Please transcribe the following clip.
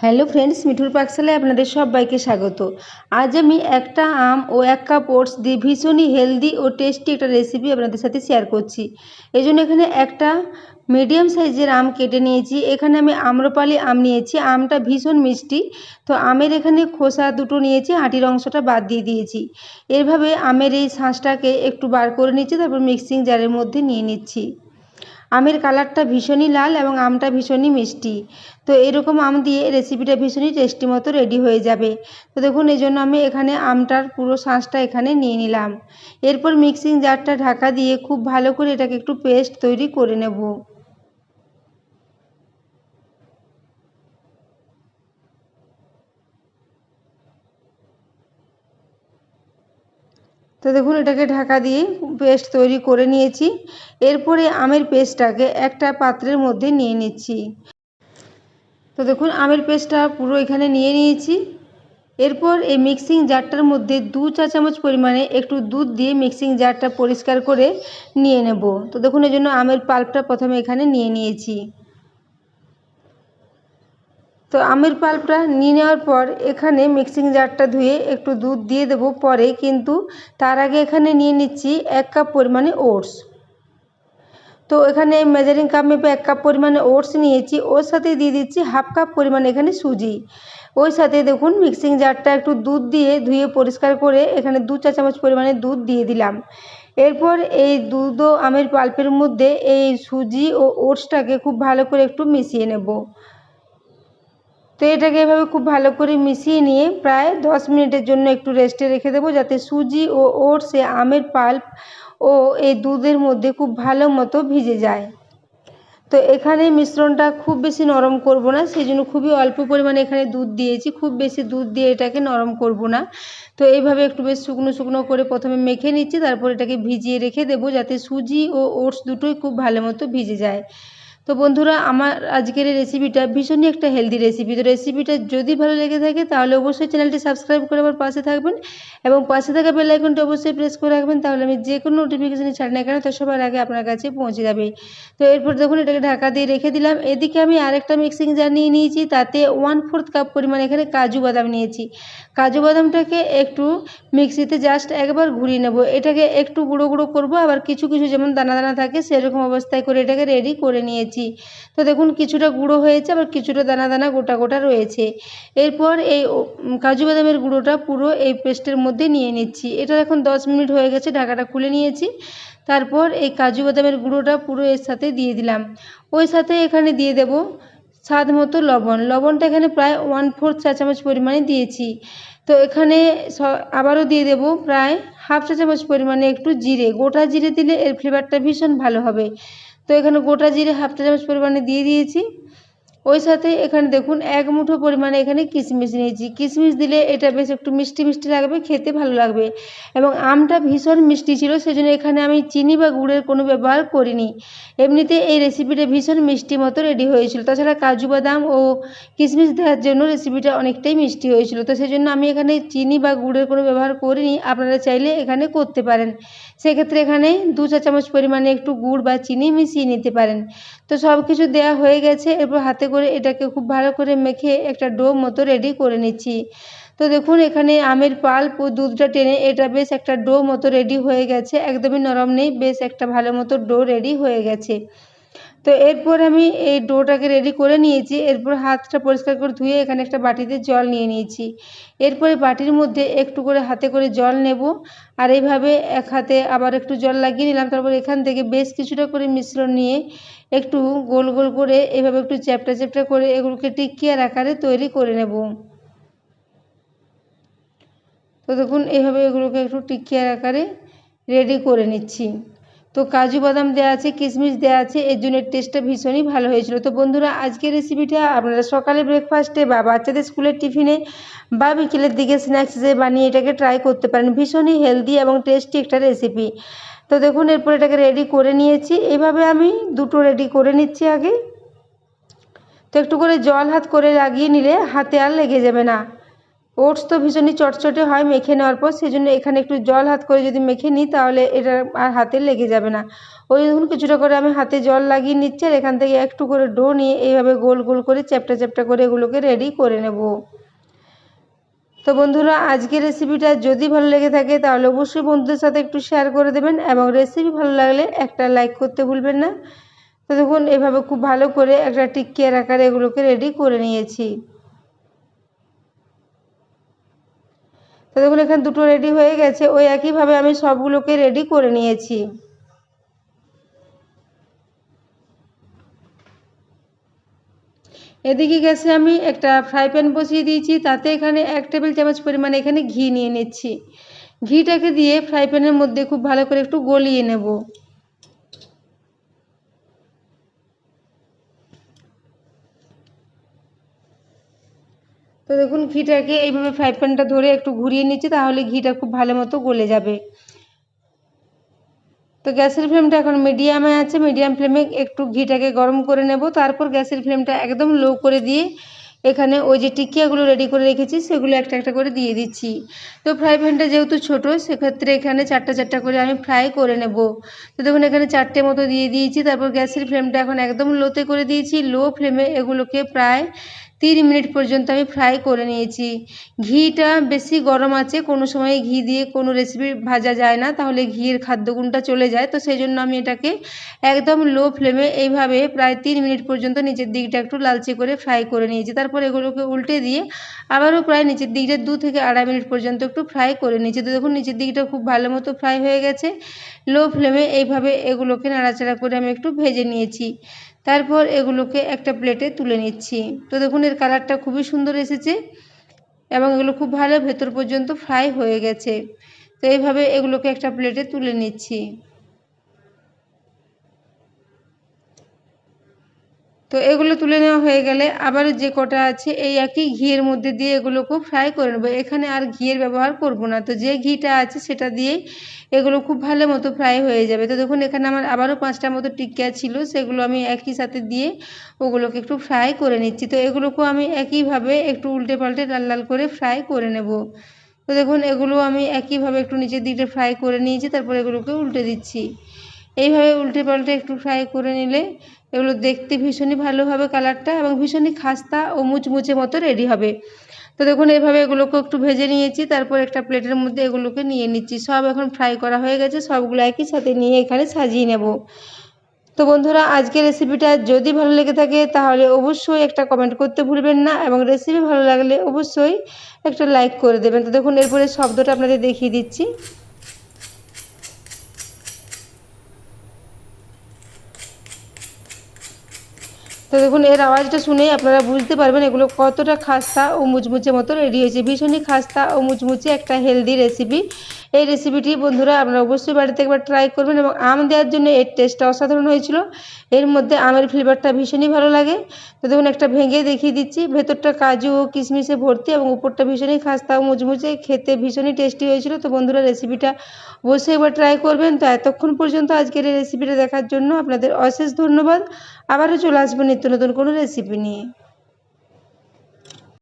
Hello friends মিঠুর পাকশালায় আপনাদের সবাইকে স্বাগত। আজ আমি একটা আম ও এক কাপ ওটস দিয়ে ভীষণই হেলদি ও টেস্টি একটা রেসিপি আপনাদের সাথে শেয়ার করছি। এই জন্য এখানে একটা মিডিয়াম সাইজের আম কেটে নিয়েছি। এখানে আমি আম্রপালি আম নিয়েছি। আমটা ভীষণ মিষ্টি। তো আমের এখানে খোসা দুটো নিয়েছি, আটির অংশটা বাদ দিয়ে দিয়েছি। এভাবে আমের এই শাঁসটাকে একটু বার করে নিচ্ছি তারপর মিক্সিং জারের মধ্যে নিয়ে নিচ্ছি। আমের কালারটা ভীষণই লাল এবং আমটা ভীষণই মিষ্টি। তো এরকম আম দিয়ে রেসিপিটা ভীষণই টেস্টি মতো রেডি হয়ে যাবে। তো দেখুন এই জন্য আমি এখানে আমটার পুরো শাঁসটা এখানে নিয়ে নিলাম। এরপর মিক্সিং জারটা ঢাকা দিয়ে খুব ভালো করে এটাকে একটু পেস্ট তৈরি করে নেব। তো দেখুন, এটাকে ঢাকা দিয়ে পেস্ট তৈরি করে নিয়েছি। এরপরে আমের পেস্টটাকে একটা পাত্রের মধ্যে নিয়ে নিচ্ছি। তো দেখুন, আমের পেস্টটা পুরো এখানে নিয়ে নিয়েছি। এরপর এই মিক্সিং জারটার মধ্যে দু চা চামচ পরিমাণে একটু দুধ দিয়ে মিক্সিং জারটা পরিষ্কার করে নিয়ে নেব। তো দেখুন এই জন্য আমের পাল্পটা প্রথমে এখানে নিয়ে নিয়েছি। তো আমের পাল্পটা নিয়ে নেওয়ার পর এখানে মিক্সিং জারটা ধুয়ে একটু দুধ দিয়ে দেবো পরে কিন্তু তার আগে এখানে নিয়ে নিচ্ছি এক কাপ পরিমাণে ওটস তো এখানে মেজারিং কাপ মেপে এক কাপ পরিমাণে ওটস নিয়েছি। ওর সাথে দিয়ে দিচ্ছি হাফ কাপ পরিমাণে এখানে সুজি। ওই সাথে দেখুন মিক্সিং জারটা একটু দুধ দিয়ে ধুয়ে পরিষ্কার করে এখানে দু চা চামচ পরিমাণে দুধ দিয়ে দিলাম। এরপর এই দুধ ও আমের পাল্পের মধ্যে এই সুজি ও ওটসটাকে খুব ভালো করে একটু মিশিয়ে নেব। তো এটাকে এভাবে খুব ভালো করে মিশিয়ে নিয়ে প্রায় দশ মিনিটের জন্য একটু রেস্টে রেখে দেবো যাতে সুজি ও ওটসে আমের পাল্প ও এই দুধের মধ্যে খুব ভালো মতো ভিজে যায়। তো এখানে মিশ্রণটা খুব বেশি নরম করব না সেই জন্য খুবই অল্প পরিমাণে এখানে দুধ দিয়েছি, খুব বেশি দুধ দিয়ে এটাকে নরম করব না। তো এইভাবে একটু বেশ শুকনো শুকনো করে প্রথমে মেখে নিচ্ছি, তারপর এটাকে ভিজিয়ে রেখে দেবো যাতে সুজি ও ওটস দুটোই খুব ভালো মতো ভিজে যায়। তো বন্ধুরা, আমার আজকের এই রেসিপিটা ভীষণই একটা হেলদি রেসিপি তো রেসিপিটা যদি ভালো লেগে থাকে, তাহলে অবশ্যই চ্যানেলটি সাবস্ক্রাইব করে আমার পাশে থাকবেন এবং পাশে থাকা বেল আইকনটি অবশ্যই প্রেস করে রাখবেন, তাহলে আমি যে কোনো নোটিফিকেশানে ছাড় না কেন, তো সবার আগে আপনার কাছে পৌঁছে যাবে। তো এরপর দেখুন, এটাকে ঢাকা দিয়ে রেখে দিলাম। এদিকে আমি আরেকটা মিক্সিং জার নিয়ে নিয়েছি, তাতে ওয়ান ফোর্থ কাপ পরিমাণ এখানে কাজু বাদাম নিয়েছি। কাজু বাদামটাকে একটু মিক্সিতে জাস্ট একবার ঘুরিয়ে নেব। এটাকে একটু গুঁড়ো গুঁড়ো করব, আবার কিছু কিছু যেমন দানা দানা থাকে, সেরকম অবস্থায় করে এটাকে রেডি করে নিয়েছি। তো দেখুন, কিছুটা গুঁড়ো হয়েছে, আবার কিছুটা দানা দানা গোটা গোটা রয়েছে। এরপর এই কাজু বাদামের গুঁড়োটা পুরো এই পেস্টের মধ্যে নিয়ে নিচ্ছি। এটা এখন দশ মিনিট হয়ে গেছে, ঢাকাটা খুলে নিয়েছি। তারপর এই কাজু বাদামের গুঁড়োটা পুরো এর সাথে দিয়ে দিলাম। ওই সাথে এখানে দিয়ে দেব স্বাদ মতো লবণ। লবণটা এখানে প্রায় ওয়ান ফোর্থ চা চামচ পরিমাণে দিয়েছি। তো এখানে আবারও দিয়ে দেব প্রায় হাফ চা চামচ পরিমাণে একটু জিরে। গোটা জিরে দিলে এর ফ্লেভারটা ভীষণ ভালো হবে। তো এখানে গোটা জিরে হাফ চা চামচ পরিমাণে দিয়ে দিয়েছি। ওই সাথে এখানে দেখুন এক মুঠো পরিমাণে এখানে কিশমিশ নিয়েছি। কিশমিশ দিলে এটা বেশ একটু মিষ্টি মিষ্টি লাগবে, খেতে ভালো লাগবে এবং আমটা ভীষণ মিষ্টি ছিল, সেজন্য এখানে আমি চিনি বা গুড়ের কোনো ব্যবহার করিনি। এমনিতে এই রেসিপিটা ভীষণ মিষ্টি মতো রেডি হয়েছিল। তাছাড়া কাজু বাদাম ও কিশমিশ দেওয়ার জন্য রেসিপিটা অনেকটাই মিষ্টি হয়েছিল। তো সেই জন্য আমি এখানে চিনি বা গুড়ের কোনো ব্যবহার করিনি, আপনারা চাইলে এখানে করতে পারেন। সেক্ষেত্রে এখানে দু চা চামচ পরিমাণে একটু গুড় বা চিনি মিশিয়ে নিতে পারেন। তো সব কিছু দেওয়া হয়ে গেছে, এরপর হাতে করে এটাকে খুব ভালো করে মেখে একটা ডো মতো রেডি করে নিচ্ছি। তো দেখুন, এখানে আমের পাল্প ও দুধটা টেনে এটা বেশ একটা ডো মতো রেডি হয়ে গেছে। একদমই নরম নেই, বেশ একটা ভালো মতো ডো রেডি হয়ে গেছে। তো এরপর আমি এই ডোটাকে রেডি করে নিয়েছি। এরপর হাতটা পরিষ্কার করে ধুয়ে এখানে একটা বাটিতে জল নিয়ে নিয়েছি। এরপরে বাটির মধ্যে একটু করে হাতে করে জল নেব। আর এইভাবে এক হাতে আবার একটু জল লাগিয়ে নিলাম। তারপর এখান থেকে বেশ কিছুটা করে মিশ্রণ নিয়ে একটু গোল গোল করে এভাবে একটু চ্যাপটা চ্যাপটা করে এগুলোকে টিকিয়ার আকারে তৈরি করে নেব। তো দেখুন, এইভাবে এগুলোকে একটু টিকিয়ার আকারে রেডি করে নিচ্ছি। তো কাজু বাদাম দেওয়া আছে, কিশমিশ দেওয়া আছে, এর জন্য টেস্টটা ভীষণই ভালো হয়েছিল। তো বন্ধুরা, আজকের রেসিপিটা আপনারা সকালে ব্রেকফাস্টে বা বাচ্চাদের স্কুলের টিফিনে বা বিকেলের দিকে স্ন্যাক্স হিসেবে বানিয়ে এটাকে ট্রাই করতে পারেন। ভীষণই হেলদি এবং টেস্টি একটা রেসিপি তো দেখুন, এরপর এটাকে রেডি করে নিয়েছি। এভাবে আমি দুটো রেডি করে নিচ্ছি আগে। তো একটু করে জল হাত করে লাগিয়ে নিলে হাতে আর লেগে যাবে না। ওটস তো ভীষণই চটচটে হয় মেখে নেওয়ার পর সেই জন্য এখানে একটু জল হাত করে যদি মেখে নিই, তাহলে এটা আর হাতে লেগে যাবে না। ওই দেখুন, কিছুটা করে আমি হাতে জল লাগিয়ে নিচ্ছি, আর এখান থেকে একটু করে ডো নিয়ে এইভাবে গোল গোল করে চ্যাপটা চ্যাপটা করে এগুলোকে রেডি করে নেব। তো বন্ধুরা, আজকের রেসিপিটা যদি ভালো লেগে থাকে, তাহলে অবশ্যই বন্ধুদের সাথে একটু শেয়ার করে দেবেন, এবং রেসিপি ভালো লাগলে একটা লাইক করতে ভুলবেন না। তো দেখুন, এভাবে খুব ভালো করে একটা টিকিয়ার আকারে এগুলোকে রেডি করে নিয়েছি। তো দেখুন, এখানে দুটো রেডি হয়ে গেছে। ওই একইভাবে আমি সবগুলোকে রেডি করে নিয়েছি। এদিকে গেছে আমি একটা ফ্রাই প্যান বসিয়ে দিয়েছি। তাতে এখানে এক টেবিল চামচ পরিমাণে এখানে ঘি নিয়ে নিচ্ছি। ঘিটাকে দিয়ে ফ্রাই প্যানের মধ্যে খুব ভালো করে একটু গলিয়ে নেব। দেখুন ঘিটাকে এইভাবে ফ্রাই প্যানটা ধরে একটু ঘুরিয়ে নিচ্ছি, তাহলে ঘিটা খুব ভালো মতো গলে যাবে। তো গ্যাসের ফ্লেমটা এখন মিডিয়ামে আছে মিডিয়াম ফ্লেমে একটু ঘিটাকে গরম করে নেব। তারপর গ্যাসের ফ্লেমটা একদম লো করে দিয়ে এখানে ওই যে টিকিয়াগুলো রেডি করে রেখেছি, সেগুলো একটা একটা করে দিয়ে দিচ্ছি। তো ফ্রাই প্যানটা যেহেতু ছোটো, সেক্ষেত্রে এখানে চারটা চারটা করে আমি ফ্রাই করে নেব। তো দেখুন এখানে চারটে মতো দিয়ে দিয়েছি, তারপর গ্যাসের ফ্লেমটা এখন একদম লোতে করে দিয়েছি। লো ফ্লেমে এগুলোকে প্রায় তিন মিনিট পর্যন্ত আমি ফ্রাই করে নিয়েছি। ঘিটা বেশি গরম আছে, কোনো সময় ঘি দিয়ে কোনো রেসিপি ভাজা যায় না, তাহলে ঘিয়ের খাদ্যগুণটা চলে যায়। তো সেই জন্য আমি এটাকে একদম লো ফ্লেমে এইভাবে প্রায় তিন মিনিট পর্যন্ত নিচের দিকটা একটু লালচে করে ফ্রাই করে নিয়েছি। তারপর এগুলোকে উল্টে দিয়ে আবারও প্রায় নিচের দিকটা দু থেকে আড়াই মিনিট পর্যন্ত একটু ফ্রাই করে নিয়েছি। তো দেখুন নিচের দিকটা খুব ভালো মতো ফ্রাই হয়ে গেছে। লো ফ্লেমে এইভাবে এগুলোকে নাড়াচাড়া করে আমি একটু ভেজে নিয়েছি। তারপর এগুলোকে একটা প্লেটে তুলে নিচ্ছি। তো দেখুন, এর কালারটা খুবই সুন্দর এসেছে এবং এগুলো খুব ভালো ভেতর পর্যন্ত ফ্রাই হয়ে গেছে। তো এইভাবে এগুলোকে একটা প্লেটে তুলে নিচ্ছি। তো এগুলো তুলে নেওয়া হয়ে গেলে আবার যে কটা আছে, এই একই ঘিয়ের মধ্যে দিয়ে এগুলোকেও ফ্রাই করে নেব। এখানে আর ঘিয়ের ব্যবহার করব না। তো যে ঘিটা আছে সেটা দিয়েই এগুলো খুব ভালো মতো ফ্রাই হয়ে যাবে। তো দেখুন, এখানে আমার আবারও পাঁচটা মতো টিকিয়া ছিল, সেগুলো আমি একই সাথে দিয়ে ওগুলোকে একটু ফ্রাই করে নিচ্ছি। তো এগুলোকেও আমি একইভাবে একটু উল্টে পাল্টে লাল লাল করে ফ্রাই করে নেব। তো দেখুন, এগুলো আমি একইভাবে একটু নিচের দিকটা ফ্রাই করে নিয়েছি, তারপর এগুলোকে উল্টে দিচ্ছি। এইভাবে উল্টে পাল্টে একটু ফ্রাই করে নিলে এগুলো দেখতে ভীষণই ভালো হবে কালারটা এবং ভীষণই খাস্তা ও মুচমুচে মতো রেডি হবে। তো দেখুন, এইভাবে এগুলোকে একটু ভেজে নিয়েছি, তারপর একটা প্লেটের মধ্যে এগুলোকে নিয়ে নিচ্ছি। সব এখন ফ্রাই করা হয়ে গেছে, সবগুলো একই সাথে নিয়ে এখানে সাজিয়ে নেব। তো বন্ধুরা, আজকের রেসিপিটা যদি ভালো লেগে থাকে, তাহলে অবশ্যই একটা কমেন্ট করতে ভুলবেন না এবং রেসিপি ভালো লাগলে অবশ্যই একটা লাইক করে দেবেন। তো দেখুন, এরপরে শব্দটা আপনাদের দেখিয়ে দিচ্ছি। তো দেখুন, এর আওয়াজটা শুনেই আপনারা বুঝতে পারবেন এগুলো কতটা খাস্তা ও মুচমুচে মতো রেডি হয়েছে। ভীষণই খাস্তা ও মুচমুচে একটা হেলদি রেসিপি এই রেসিপিটি বন্ধুরা আপনারা অবশ্যই বাড়িতে একবার ট্রাই করবেন এবং আম দেওয়ার জন্য এর টেস্টটা অসাধারণ হয়েছিল। এর মধ্যে আমের ফ্লেভারটা ভীষণই ভালো লাগে। তো দেখুন, একটা ভেঙে দেখিয়ে দিচ্ছি। ভেতরটা কাজু ও কিশমিশে ভর্তি এবং উপরটা ভীষণই খাস্তা ও মুচমুচে, খেতে ভীষণই টেস্টি হয়েছিল। তো বন্ধুরা রেসিপিটা অবশ্যই একবার ট্রাই করবেন। তো এতক্ষণ পর্যন্ত আজকের এই রেসিপিটা দেখার জন্য আপনাদের অশেষ ধন্যবাদ। আবারও চলে আসব নিত্য নতুন কোনো রেসিপি নিয়ে।